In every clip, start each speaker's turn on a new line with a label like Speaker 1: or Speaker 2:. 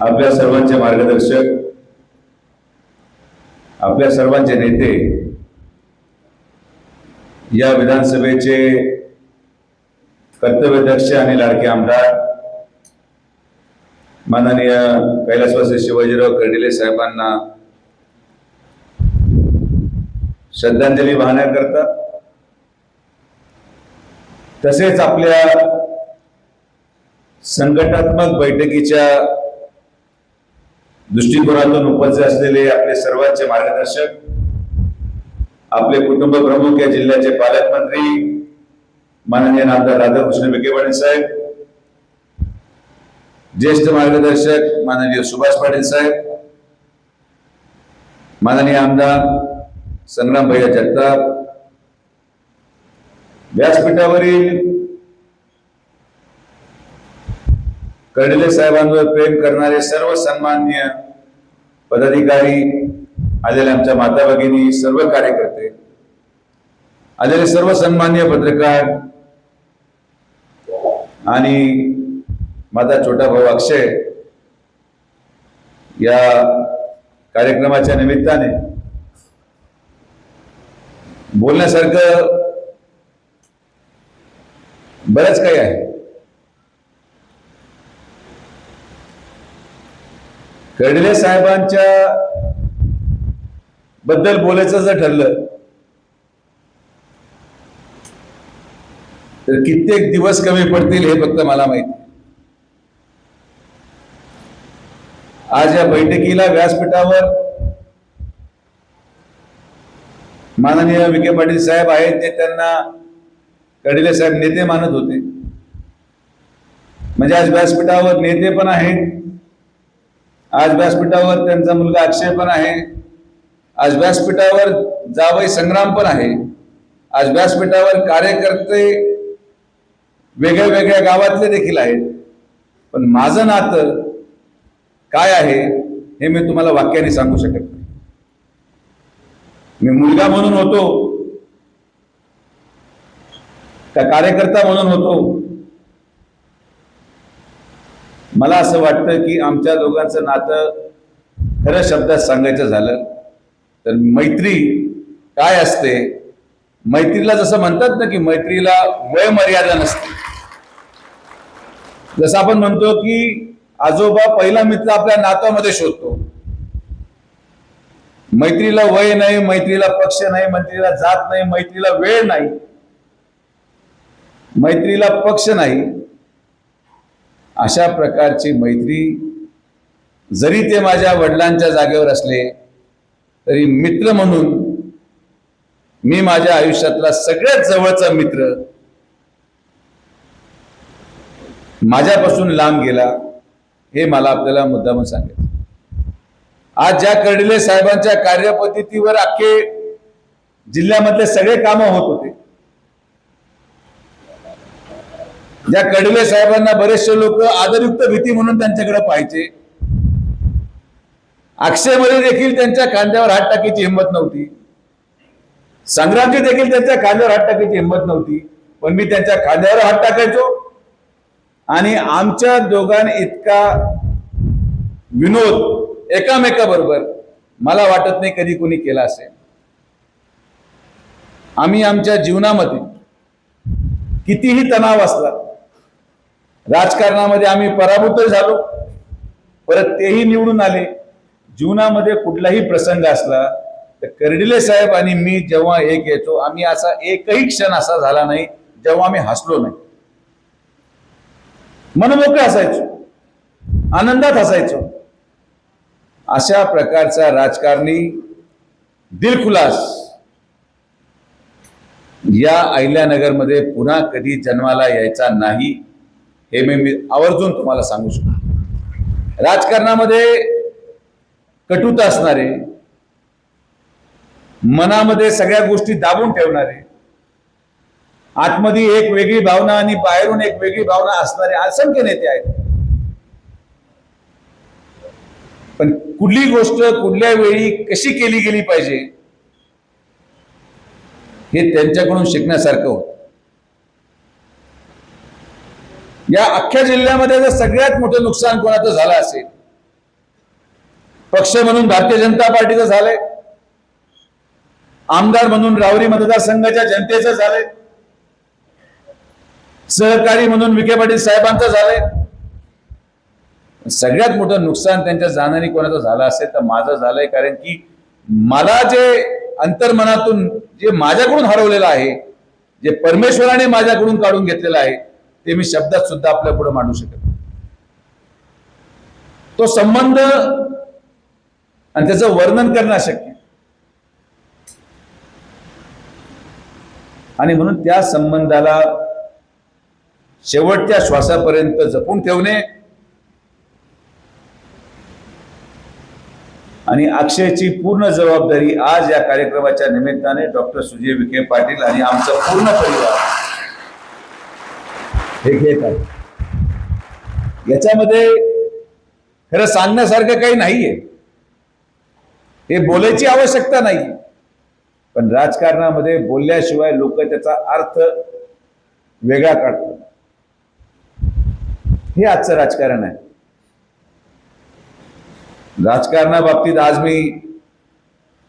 Speaker 1: आपल्या सर्वांचे मार्गदर्शक आपल्या सर्वांचे नेते या विधानसभेचे कर्तव्यदक्ष आणि लाडके आमदार माननीय कैलासवासी शिवाजीराव कर्डिले साहेबांना श्रद्धांजली वाहण्याकरता तसेच आपल्या संघटनात्मक बैठकीच्या दृष्टिकोनातून उपस्थित असलेले आपले सर्वांचे मार्गदर्शक आपले कुटुंब प्रमुख या जिल्ह्याचे पालकमंत्री माननीय आमदार राधाकृष्ण विखे पाटील साहेब ज्येष्ठ मार्गदर्शक माननीय सुभाष पाटील साहेब माननीय आमदार संग्राम भैया जगताप व्यासपीठावरील कर्डिले साहेबांवर प्रेम करणारे सर्व सन्मान्य पदाधिकारी आलेले आमच्या माता भगिनी सर्व कार्यकर्ते आलेले सर्व सन्मान्य पत्रकार आणि माझा छोटा भाऊ अक्षय या कार्यक्रमाच्या निमित्ताने बोलण्यासारखं बरंच काही आहे. कर्डिले साहेबांच्या बद्दल बोलायचं जर ठरलं तर कित्येक दिवस कमी पडतील हे फक्त मला माहिती. आज या बैठकीला व्यासपीठावर माननीय विखे पाटील साहेब आहेत ते त्यांना कडिले साहेब नेते मानत होते. म्हणजे आज व्यासपीठावर नेते पण आहेत. आज व्यासपीठावर त्यांचा मुलगा अक्षय पण आहे. आज व्यासपीठावर जावई संग्राम पण आहे. आज व्यासपीठावर कार्यकर्ते वेगळ्या वेगळ्या गावातले देखील आहेत. पण माझं नातं काय आहे हे मी तुम्हाला वाक्याने सांगू शकत नाही. मी मुलगा म्हणून होतो. का कार्यकर्ता म्हणून होतो. मला असं वाटतं की आमच्या दोघांचं नातं खरं शब्दात सांगायचं झालं तर मैत्री काय असते? मैत्रीला जसं म्हणतात ना की मैत्रीला वय मर्यादा नसते. जसं आपण म्हणतो की आजोबा पहिला मित्र आपल्या नात्यामध्ये शोधतो. मैत्रीला वय नाही मैत्रीला पक्ष नाही मैत्रीला जात नाही मैत्रीला वेळ नाही. मैत्रीला पक्ष नाही. अशा प्रकारची मैत्री जरी ते माझ्या वडिलांच्या जागेवर असले तरी मित्र म्हणून मी माझ्या आयुष्यातला सगळ्यात जवळचा मित्र माझ्यापासून लांब गेला हे मला आपल्याला मुद्दामून सांगितलं आज ज्या कर्डिले साहेबांच्या कार्यपद्धतीवर अख्खे जिल्ह्यामधले सगळे कामं होत होते ज्या कडवे साहेबांना बरेचसे लोक आदरयुक्त भीती म्हणून त्यांच्याकडे पाहायचे. अक्षयमध्ये देखील त्यांच्या खांद्यावर हात टाकायची हिंमत नव्हती. संग्रामची देखील त्यांच्या खांद्यावर हात टाकायची हिंमत नव्हती. पण मी त्यांच्या खांद्यावर हात टाकायचो. आणि आमच्या दोघां इतका विनोद एकामेकाबरोबर मला वाटत नाही कधी कोणी केला असेल. आम्ही आमच्या जीवनामध्ये कितीही तणाव असला राजकारणामध्ये आम्ही पराभूत झालो. परत तेही निवडून आले. जीवनामध्ये कुठलाही प्रसंग असला तर कर्डिले साहेब आणि मी जेव्हा एक येतो आम्ही असा एकही क्षण असा झाला नाही जेव्हा आम्ही हसलो नाही. मनमोकळं असायचो. आनंदात हसायचो अशा प्रकारचा राजकारणी दिलखुलास. या अहिल्यानगरमध्ये पुन्हा कधी जन्माला यायचा नाही हे मी आवर्जून तुम्हाला सांगू शकतो. राजकारणामध्ये कटुता असणारे मनामध्ये सगळ्या गोष्टी दाबून ठेवणारे आतमध्ये एक वेगळी भावना आणि बाहेरून एक वेगळी भावना असणारे असंख्य नेते आहेत. पण कुठली गोष्ट कुठल्या वेळी कशी केली गेली पाहिजे हे त्यांच्याकडून शिकण्यासारखं होतं. या अख्ख्या जिल्ह्यामध्ये जर सगळ्यात मोठं नुकसान कोणाचं झालं असेल? पक्ष म्हणून भारतीय जनता पार्टीचं झालंय. आमदार म्हणून रावरी मतदारसंघाच्या जनतेचं झालंय. सहकारी म्हणून विखे पाटील साहेबांचं झालंय. सगळ्यात मोठं नुकसान त्यांच्या जाण्याने कोणाचं झालं असेल तर माझं झालंय कारण की मला जे अंतर्मनातून जे माझ्याकडून हरवलेलं आहे जे परमेश्वराने माझ्याकडून काढून घेतलेलं आहे ते मी शब्दात सुद्धा आपल्या पुढे मांडू शकत तो संबंध आणि त्याचं वर्णन करणं अशक्य आणि म्हणून त्या संबंधाला शेवटच्या श्वासापर्यंत जपून ठेवणे आणि अक्षयची पूर्ण जबाबदारी आज या कार्यक्रमाच्या निमित्ताने डॉक्टर सुजय विखे पाटील आणि आमचा पूर्ण परिवार हे घेत आहे. याच्यामध्ये खरं सांगण्यासारखं काही नाहीये. हे बोलायची आवश्यकता नाही. पण राजकारणामध्ये बोलल्याशिवाय लोक त्याचा अर्थ वेगळा काढतात. हे आजचं राजकारण आहे. राजकारणाबाबतीत आज मी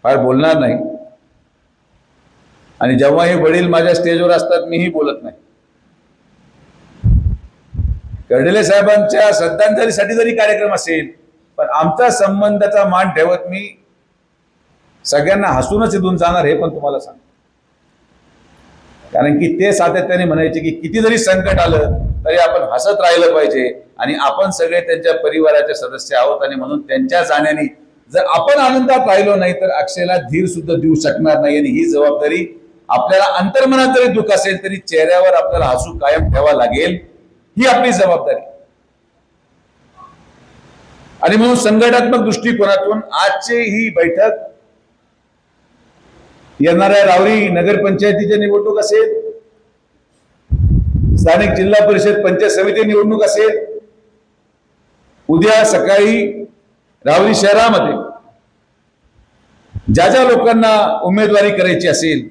Speaker 1: फार बोलणार नाही. आणि जेव्हा हे वडील माझ्या स्टेजवर असतात मीही बोलत नाही. कर्डिले साहेबांच्या श्रद्धांजलीसाठी जरी कार्यक्रम असेल पण आमचा संबंधाचा मान ठेवत मी सगळ्यांना हसूनच इथून जाणार हे पण तुम्हाला सांग कारण की ते सातत्याने म्हणायचे की किती जरी संकट आलं तरी आपण हसत राहिलं पाहिजे आणि आपण सगळे त्यांच्या परिवाराचे सदस्य आहोत आणि म्हणून त्यांच्या जाण्याने जर आपण आनंदात राहिलो नाही तर अक्षयला धीर सुद्धा देऊ शकणार नाही आणि ही जबाबदारी आपल्याला अंतर्मनात जरी दुःख असेल तरी चेहऱ्यावर आपल्याला हसू कायम ठेवा लागेल. ही आपली जबाबदारी. आणि म्हणून संघटनात्मक दृष्टिकोनातून आजची ही बैठक येणाऱ्या रावरी नगरपंचायतीच्या निवडणूक असेल स्थानिक जिल्हा परिषद पंचायत समिती निवडणूक असेल उद्या सकाळी रावरी शहरामध्ये ज्या ज्या लोकांना उमेदवारी करायची असेल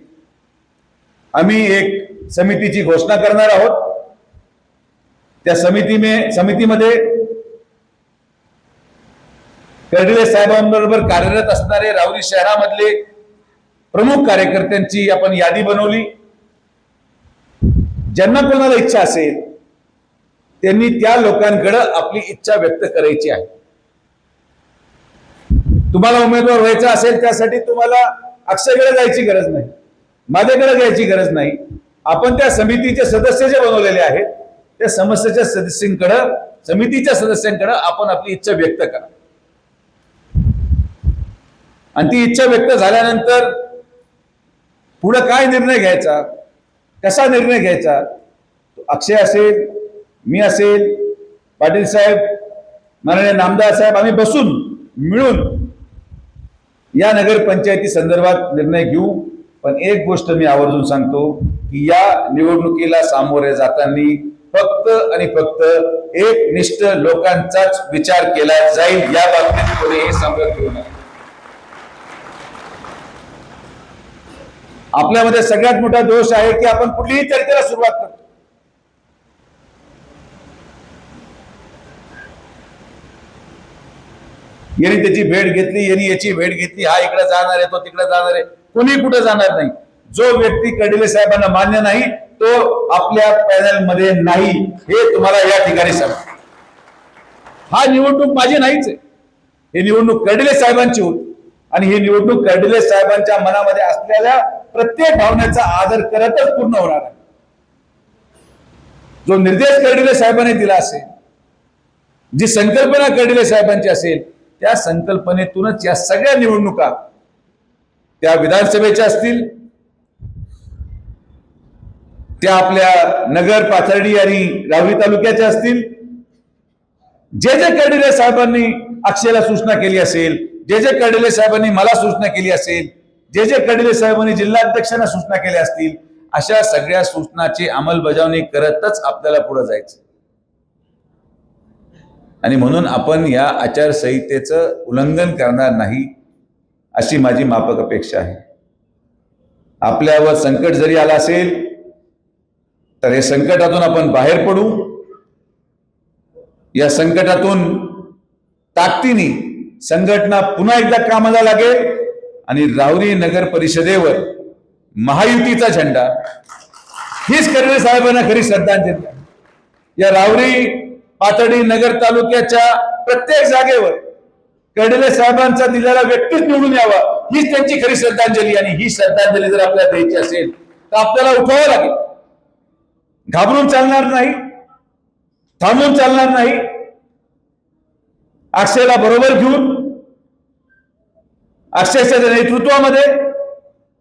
Speaker 1: आम्ही एक समितीची घोषणा करणार आहोत. त्या समितीने समितीमध्ये कर्डिले साहेबांबरोबर कार्यरत असणारे रावली शहरामधले प्रमुख कार्यकर्त्यांची आपण यादी बनवली. ज्यांना कोणाला इच्छा असेल त्यांनी त्या लोकांकडे आपली इच्छा व्यक्त करायची आहे. तुम्हाला उमेदवार व्हायचा असेल त्यासाठी तुम्हाला अक्षयकडे जायची गरज नाही माझ्याकडे जायची गरज नाही. आपण त्या समितीचे सदस्य जे बनवलेले आहेत त्या समस्येच्या सदस्यांकडे समितीच्या सदस्यांकडे आपण आपली इच्छा व्यक्त करा. आणि ती इच्छा व्यक्त झाल्यानंतर पुढे काय निर्णय घ्यायचा? कसा निर्णय घ्यायचा? अक्षय असेल मी असेल पाटील साहेब माननीय नामदार साहेब आम्ही बसून मिळून या नगरपंचायती संदर्भात निर्णय घेऊ. पण एक गोष्ट मी आवर्जून सांगतो की या निवडणुकीला सामोरे जाताना फक्त आणि फक्त एक निष्ठ लोकांचाच विचार केला जाईल या बाबतीत कोणीही संगत घेऊ नये आपल्यामध्ये सगळ्यात मोठा दोष आहे की आपण कुठलीही चर्चेला सुरुवात करतो. यांनी त्याची भेट घेतली यांनी याची भेट घेतली हा इकडे जाणार आहे तो तिकडे जाणार आहे कोणी कुठे जाणार नाही. जो व्यक्ती कडिले साहेबांना मान्य नाही तो आपल्या पॅनलमध्ये नाही हे तुम्हाला या ठिकाणी सांगतो. हा निवडणूक माझी नाहीच आहे. ही निवडणूक कर्डिले साहेबांची होती. आणि ही निवडणूक कर्डिले साहेबांच्या मनामध्ये असलेल्या प्रत्येक भावनेचा आदर करतच पूर्ण होणार आहे. जो निर्देश कर्डिले साहेबांनी दिला असेल जी संकल्पना कर्डिले साहेबांची असेल त्या संकल्पनेतूनच या सगळ्या निवडणुका त्या विधानसभेच्या असतील त्या आपल्या नगर पाथर्डी आणि रावरी तालुक्याच्या असतील. जे जे कर्डिले साहेबांनी अक्षयला सूचना केली असेल जे जे कर्डिले साहेबांनी मला सूचना केली असेल जे जे कर्डिले साहेबांनी जिल्हाध्यक्षांना सूचना केल्या असतील अशा सगळ्या सूचनाची अंमलबजावणी करतच आपल्याला पुढे जायचं. आणि म्हणून आपण या आचारसंहितेचं उल्लंघन करणार नाही अशी माझी मापक अपेक्षा आहे. आपल्यावर संकट जरी आला असेल तर हे संकटातून आपण बाहेर पडू. या संकटातून ताकदीने संघटना पुन्हा एकदा कामाला लागेल आणि रावरी नगर परिषदेवर महायुतीचा झेंडा. हीच कर्वे साहेबांना खरी श्रद्धांजली. या रावरी पातळी नगर तालुक्याच्या प्रत्येक जागेवर कडले साहेबांचा दिलेला व्यक्तीच निवडून यावा हीच त्यांची खरी श्रद्धांजली आणि ही श्रद्धांजली जर आपल्याला द्यायची असेल तर आपल्याला उठावं लागेल. घाबरून चालणार नाही थांबून चालणार नाही. अक्षयला बरोबर घेऊन अक्षयच्या नेतृत्वामध्ये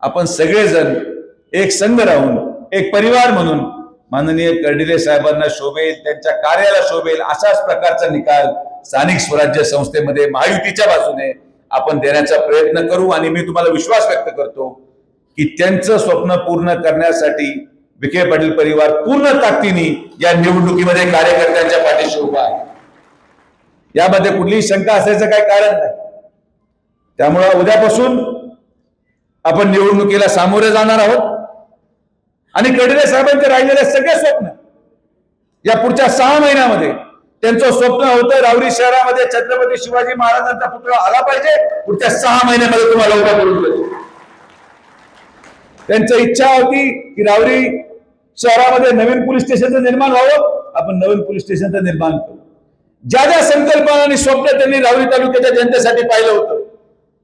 Speaker 1: आपण सगळेजण एक संघ राहून एक परिवार म्हणून माननीय कर्डिले साहेबांना शोभेल त्यांच्या कार्याला शोभेल अशाच प्रकारचा निकाल स्थानिक स्वराज्य संस्थेमध्ये महायुतीच्या बाजूने आपण देण्याचा प्रयत्न करू. आणि मी तुम्हाला विश्वास व्यक्त करतो की त्यांचं स्वप्न पूर्ण करण्यासाठी विखे पाटील परिवार पूर्ण ताकदीने या निवडणुकीमध्ये कार्यकर्त्यांच्या पाठीशी उभा आहे. यामध्ये कुठलीही शंका असायचं काही कारण नाही. त्यामुळं उद्यापासून आपण निवडणुकीला सामोरे जाणार आहोत. आणि कडले साहेबांचे राहिलेले सगळे स्वप्न या पुढच्या सहा महिन्यामध्ये त्यांचं स्वप्न होतं रावरी शहरामध्ये छत्रपती शिवाजी महाराजांचा पुतळा आला पाहिजे. पुढच्या सहा महिन्यामध्ये तुम्हाला उभा करून देतो. त्यांची इच्छा होती की रावरी शहरामध्ये नवीन पोलीस स्टेशनचं निर्माण व्हावं आपण नवीन पोलीस स्टेशनचं निर्माण करू. ज्या ज्या संकल्पना आणि स्वप्न त्यांनी रावरी तालुक्याच्या जनतेसाठी पाहिलं होतं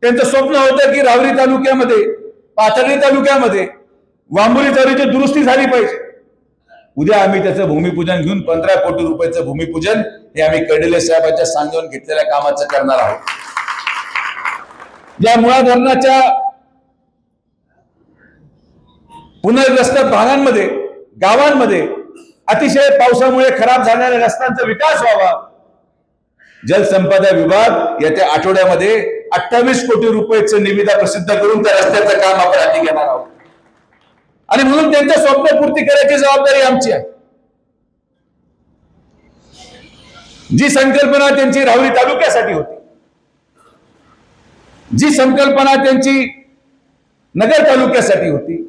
Speaker 1: त्यांचं स्वप्न होतं की रावरी तालुक्यामध्ये पाथर्डी तालुक्यामध्ये वांबोली तालुक्याची दुरुस्ती झाली पाहिजे. उद्या आम्ही त्याचं भूमिपूजन घेऊन पंधरा कोटी रुपयाचं भूमिपूजन हे आम्ही कर्डिले साहेबांच्या सांगून घेतलेल्या कामाचं करणार आहोत. या मुळा धरणाच्या पुनर्ग्रस्त भागांमध्ये गावांमध्ये अतिशय पावसामुळे खराब झालेल्या रस्त्यांचा विकास व्हावा. जलसंपदा विभाग येत्या आठवड्यामध्ये अठ्ठावीस कोटी रुपयाचं निविदा प्रसिद्ध करून त्या रस्त्याचं काम आपण हाती घेणार आहोत. आणि म्हणून त्यांच्या स्वप्न पूर्ती करायची जबाबदारी आमची आहे. जी संकल्पना त्यांची राहुरी तालुक्यासाठी होती. जी संकल्पना त्यांची नगर तालुक्यासाठी होती.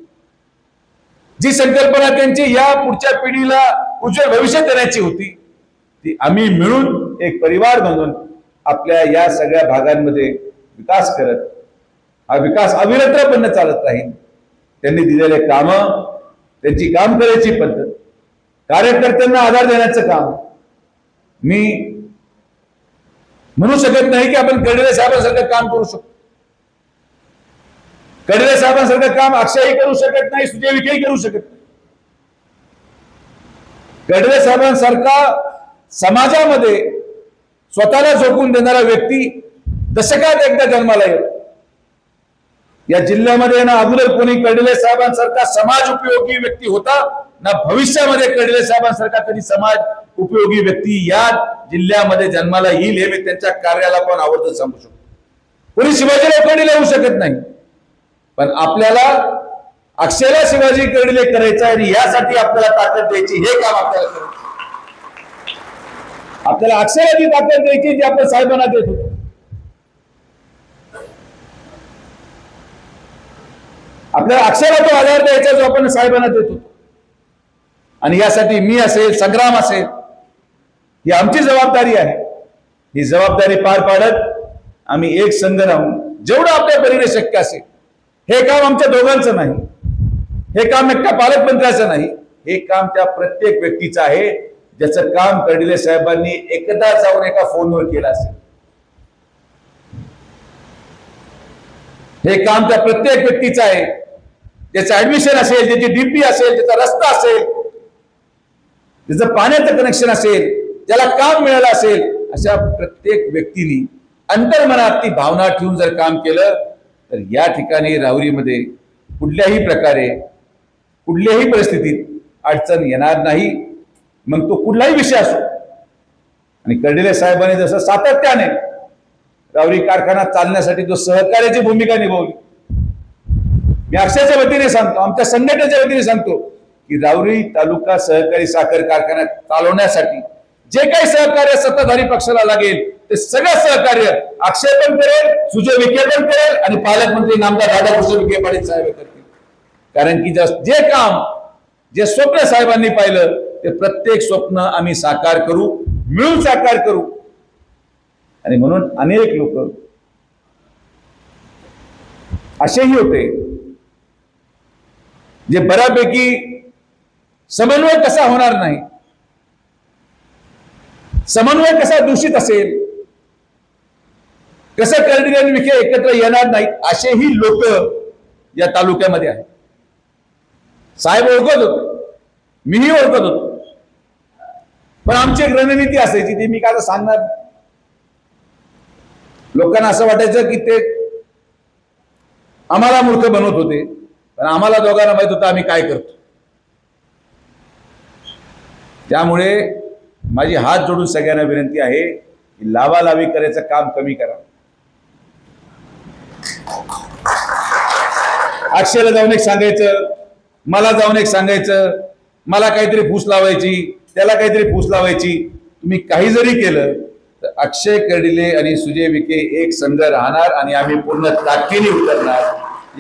Speaker 1: जी संकल्पना त्यांची या पुढच्या पिढीला उज्ज्वल भविष्य देण्याची होती ती आम्ही मिळून एक परिवार म्हणून आपल्या या सगळ्या भागांमध्ये विकास करत हा विकास अविरतपणे चालत राहील त्यांनी दिलेले काम त्यांची काम करायची पद्धत कार्यकर्त्यांना आधार देण्याचं काम. मी म्हणू शकत नाही की आपण कर्डिले साहेबांसारखं काम करू शकतो. कडवे साहेबांसारखं काम अक्षयही करू शकत नाही सुजय विखेही करू शकत नाही. कर्डिले साहेबांसारखा समाजामध्ये स्वतःला झोकून देणारा व्यक्ती दशकात एकदा जन्माला येतो. या जिल्ह्यामध्ये ना अगोदर कोणी कडले साहेबांसारखा समाज उपयोगी व्यक्ती होता ना भविष्यामध्ये कडले साहेबांसारखा कधी समाज उपयोगी व्यक्ती या जिल्ह्यामध्ये जन्माला येईल हे मी त्यांच्या कार्याला पण आवर्जून सांगू शकतो. कोणी शिवाजीराव कर्डिले होऊ शकत नाही. पण आपल्याला अक्षरा शिवाजी कर्डिले करायचं आहे आणि यासाठी आपल्याला ताकद द्यायची हे काम आपल्याला करायचं आपल्याला अक्षराची ताकद द्यायची जी आपण साहेबांना देत होतो. आपल्याला अक्षराचा तो आधार द्यायचा जो आपण साहेबांना देत होतो. आणि यासाठी मी असेल संग्राम असेल ही आमची जबाबदारी आहे. ही जबाबदारी पार पाडत आम्ही एक संघ राहून जेवढं आपल्या परीने शक्य असेल हे काम आमच्या दोघांचं नाही. हे काम एकट्या पालकमंत्र्याचं नाही. हे काम त्या प्रत्येक व्यक्तीचं आहे. ज्याचं काम कर्डिले साहेबांनी एकदा जाऊन एका फोनवर केलं असेल. हे काम त्या प्रत्येक व्यक्तीचं आहे. ज्याचं ऍडमिशन असेल ज्याची डीपी असेल ज्याचा रस्ता असेल ज्याचं पाण्याचं कनेक्शन असेल ज्याला काम मिळालं असेल अशा प्रत्येक व्यक्तीने अंतर्मनात ती भावना ठेवून जर काम केलं तर या ठिकाणी राहुरीमध्ये कुठल्याही प्रकारे कुठल्याही परिस्थितीत अडचण येणार नाही. मग तो कुठलाही विषय असो. आणि कर्डिले साहेबांनी जसं सातत्याने रावरी कारखाना चालण्यासाठी जो सहकार्याची भूमिका निभावली. मी वतीने सांगतो आमच्या संघटनेच्या वतीने सांगतो की रावरी तालुका सहकारी साखर कारखाना चालवण्यासाठी जे काही सहकार्य सत्ताधारी पक्षाला लागेल ते सगळं सहकार्य अक्षय पण करेल सुजय विखे पण करेल आणि पालकमंत्री नामदार राधाकृष्ण विखे पाटील साहेब करतील. कारण की जे काम जे स्वप्न साहेबांनी पाहिलं ते प्रत्येक स्वप्न आम्ही साकार करू मिळून साकार करू. आणि म्हणून अनेक लोक असेही होते जे बऱ्यापैकी समन्वय कसा होणार नाही समन्वय कसा दूषित असेल कसं कर्डिले आणि विखे एकत्र येणार नाहीत असेही लोक या तालुक्यामध्ये आहेत. साहेब ओळखत होतो. मीही ओळखत होतो. पण आमची एक रणनीती असायची ती मी काय आता सांगणार? लोकांना असं वाटायचं की ते आम्हाला मूर्ख बनवत होते पण आम्हाला दोघांना माहीत होतं आम्ही काय करतो. त्यामुळे माझी हात जोडून सगळ्यांना विनंती आहे की लावालावी करायचं काम कमी करा. अक्षयला जाऊन एक सांगायचं मला जाऊन एक सांगायचं मला काहीतरी फूस लावायची त्याला काहीतरी फूस लावायची. तुम्ही काही जरी केलं तर अक्षय कर्डिले आणि सुजय विखे एक संघ राहणार आणि आम्ही पूर्ण ताकदीने उतरणार.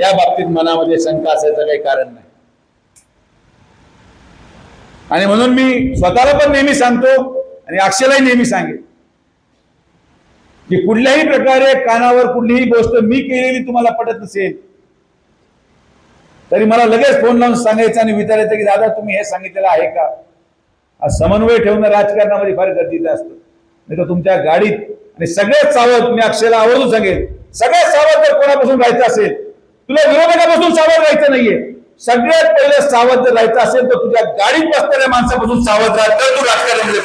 Speaker 1: या बाबतीत मनामध्ये शंका असायचं काही कारण नाही. आणि म्हणून मी स्वतःला पण नेहमी सांगतो आणि अक्षयलाही नेहमी सांगेल की कुठल्याही प्रकारे कानावर कुठलीही गोष्ट मी केलेली तुम्हाला पटत नसेल तरी मला लगेच फोन लावून सांगायचं आणि विचारायचं की दादा तुम्ही हे सांगितलेलं आहे का? हा समन्वय ठेवणं राजकारणामध्ये फार गरजेचं असतं. नाही तर तुमच्या गाडीत आणि सगळ्यात सावध मी अक्षयला आवर्जून सांगेन सगळ्यात सावध जर कोणापासून राहायचं असेल तुला विरोधकापासून सावध राहायचं नाहीये. सगळ्यात पहिलं सावध जर राहायचं असेल तर तुझ्या गाडीत बसणाऱ्या माणसापासून सावध राहा तर तू राजकारणामध्ये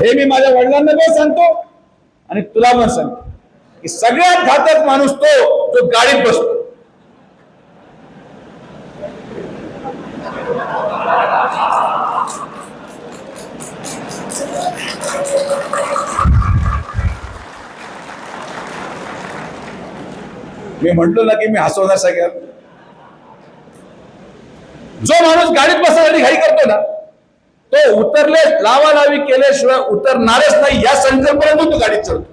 Speaker 1: हे मी माझ्या वडिलांना पण सांगतो आणि तुला पण सांगतो. की सगळ्यात घातक माणूस तो जो गाडीत बसतो. मी म्हटलो ना की मी हसवणार सगळ्यात. जो माणूस गाडीत बसण्यासाठी घाई करतो ना तो उतरले लावा लावी केल्याशिवाय उतरणारच नाही या संकल्पनेतून तो गाडीत चढतो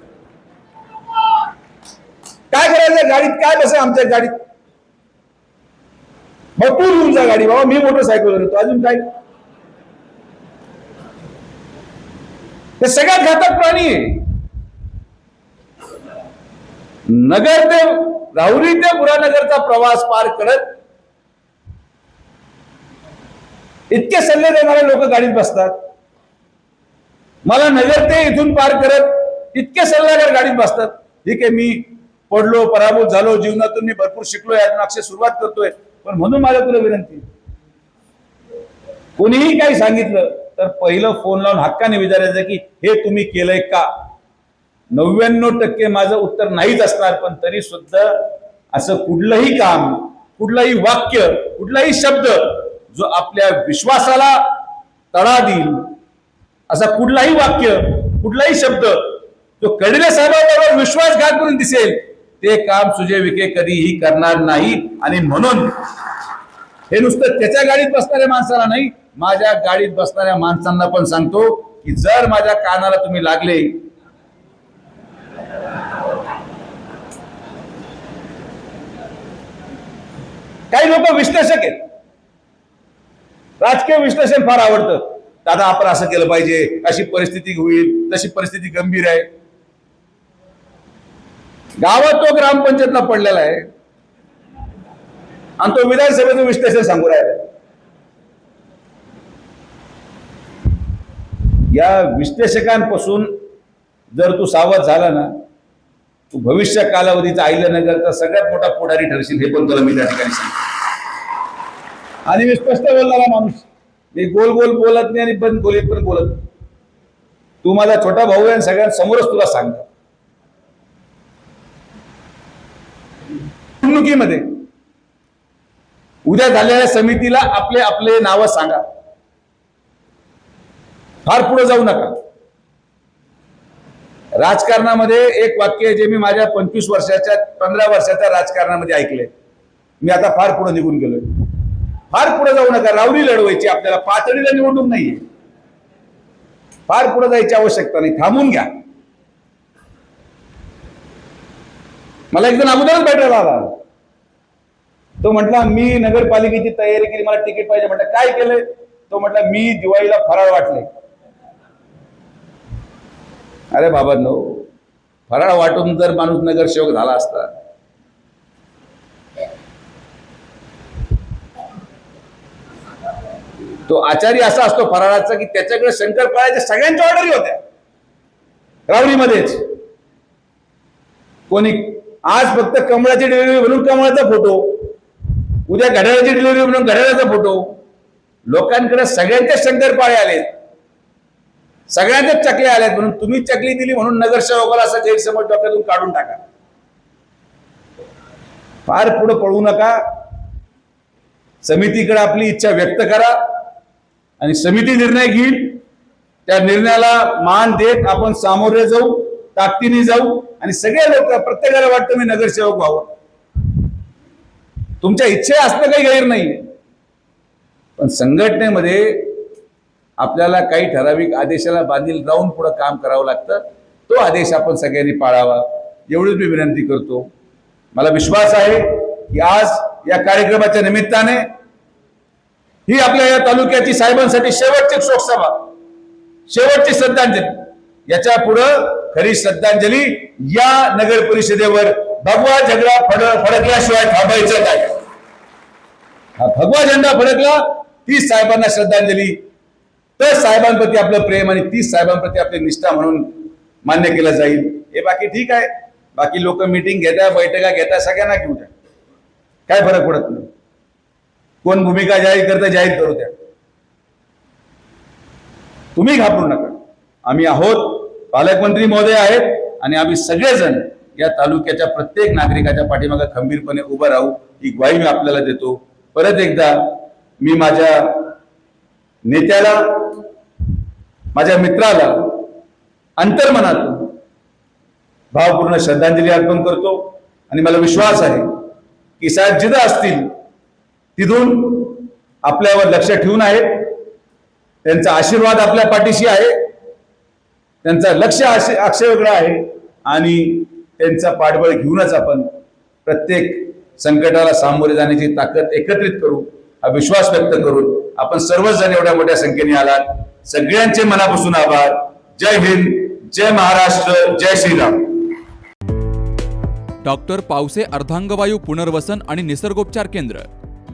Speaker 1: काय करायचं गाडीत? काय बसेल आमच्या गाडीत? मग तू घेऊन जा गाडी बाबा मी मोटरसायकलवर येतो. अजून काय? हे सगळ्यात घातक प्राणी नगर ते राहुरी ते बुरानगरचा प्रवास पार करत इतके सल्ले देणारे लोक गाडीत बसतात. मला नजर ते इथून पार करत इतके सल्लागार गाडीत बसतात. ठीक आहे मी पडलो पराभूत झालो जीवनातून मी भरपूर शिकलो यातून अक्षय सुरुवात करतोय. पण म्हणून माझ्या तुला विनंती कोणीही काही सांगितलं तर पहिलं फोन लावून हक्काने विचारायचं की हे तुम्ही केलंय का? नव्याण्णव टक्के माझं उत्तर नाहीच असणार पण तरी सुद्धा असं कुठलंही काम कुठलंही वाक्य कुठलाही शब्द जो आपल्या विश्वासाला तडा देईल. असा कुठलाही वाक्य कुठलाही शब्द जो कडीला साहेबांबरोबर विश्वासघात करून दिसेल ते काम सुजय विखे कधीही करणार नाही. आणि म्हणून हे नुसतं त्याच्या गाडीत बसणाऱ्या माणसाला नाही माझ्या गाडीत बसणाऱ्या माणसांना पण सांगतो की जर माझ्या कानाला तुम्ही लागले काही लोक विश्लेषक आहेत. राजकीय विश्लेषण फार आवडतं. दादा आपण असं केलं पाहिजे. अशी परिस्थिती होईल तशी परिस्थिती गंभीर आहे. गावात तो ग्रामपंचायतला पडलेला आहे. आणि तो विधानसभेचं विश्लेषण सांगू राहिला. या विश्लेषकांपासून जर तू सावध झाला ना तू भविष्य कालावधीचा अहिल्यानगरचा सगळ्यात मोठा पुढारी ठरशील हे पण तुला मी त्या ठिकाणी सांगतो. आणि मी स्पष्ट बोलणारा माणूस. मी गोल गोल बोलत नाही आणि बंद गोली पण बोलत नाही. तू माझा छोटा भाऊ आहे आणि सगळ्यांसमोरच तुला सांगतो. निवडणुकीमध्ये उद्या झालेल्या समितीला आपले आपले नाव सांगा. फार पुढे जाऊ नका. राजकारणामध्ये एक वाक्य जे मी माझ्या पंचवीस वर्षाच्या पंधरा वर्षाच्या राजकारणामध्ये ऐकले मी आता फार पुढे निघून गेलोय. फार पुढे जाऊ नका. रावरी लढवायची आपल्याला पातळीला निवडणूक नाहीये. फार पुढे जायची आवश्यकता नाही. थांबून घ्या. मला एकदम अगोदरच भेटायला आला. तो म्हटला मी नगरपालिकेची तयारी केली मला तिकीट पाहिजे. म्हटलं काय केलंय? तो म्हटला मी दिवाळीला फराळ वाटले. अरे बाबा नो. फराळ वाटून जर माणूस नगरसेवक झाला असता तो आचारी असा असतो फराळाचा की त्याच्याकडे शंकरपाळ्याच्या सगळ्यांच्या ऑर्डरी होत्या. रावरीमध्येच कोणी आज फक्त कमळाची डिलिव्हरी म्हणून कमळाचा फोटो उद्या घड्याळाची डिलिव्हरी म्हणून घड्याळाचा फोटो लोकांकडे सगळ्यांचे शंकरपाळे आलेत. सगळ्यांच्याच चकल्या आल्यात म्हणून तुम्ही चकली दिली म्हणून नगरसेवकाला असं गैरसमज डॉक्टरातून काढून टाका. फार पुढे पळू नका. समितीकडे आपली इच्छा व्यक्त करा. आणि समिती निर्णय घेईल. त्या निर्णयाला मान देत आपण सामोरे जाऊ ताकदीने जाऊ आणि सगळे लोक प्रत्येकाला वाटतं मी नगरसेवक व्हावं. तुमच्या इच्छे असणं काही गैर नाही पण संघटनेमध्ये आपल्याला काही ठराविक आदेशाला बांधील राहून पुढे काम करावं लागतं. तो आदेश आपण सगळ्यांनी पाळावा. एवढीच मी विनंती करतो. मला विश्वास आहे की आज या कार्यक्रमाच्या निमित्ताने ही आपल्या या तालुक्याची साहेबांसाठी शेवटची शोकसभा शेवटची श्रद्धांजली. याच्या पुढं खरी श्रद्धांजली या नगर परिषदेवर भगवा झगडा फड फडकल्याशिवाय थांबायचं काय हा भगवा झेंडा फडकला तीच साहेबांना श्रद्धांजली. तर साहेबांप्रती आपलं प्रेम आणि तीच साहेबांप्रती आपली निष्ठा म्हणून मान्य केलं जाईल. हे बाकी ठीक आहे. बाकी लोक मिटिंग घेताय बैठका घेताय सगळ्यांना घेऊ काय फरक पडत नाही. कोण भूमिका जाहीर करता जाहीर करू द्या. तुम्ही घाबरू नका. आम्ही आहोत पालकमंत्री महोदय आहेत आणि आम्ही सगळेजण या तालुक्याच्या प्रत्येक नागरिकाच्या पाठीमागे खंबीरपणे उभं राहू ही ग्वाही मी आपल्याला देतो. परत एकदा मी माझ्या नेत्याला माझ्या मित्राला अंतर्मनातून भावपूर्ण श्रद्धांजली अर्पण करतो. आणि मला विश्वास आहे की साहेब जिथं असतील तिथून आपल्यावर लक्ष ठेवून आहेत. त्यांचा आशीर्वाद आपल्या पाठीशी आहे. त्यांचा लक्ष अक्षय अक्षय वेगळं आहे. आणि त्यांचा पाठबळ घेऊनच आपण प्रत्येक संकटाला सामोरे जाण्याची ताकद एकत्रित करू हा विश्वास व्यक्त करून आपण सर्वच जण एवढ्या मोठ्या संख्येने आलात. सगळ्यांचे मनापासून आभार. जय हिंद जय महाराष्ट्र जय श्रीराम.
Speaker 2: डॉक्टर पावसे अर्धांगवायू पुनर्वसन आणि निसर्गोपचार केंद्र.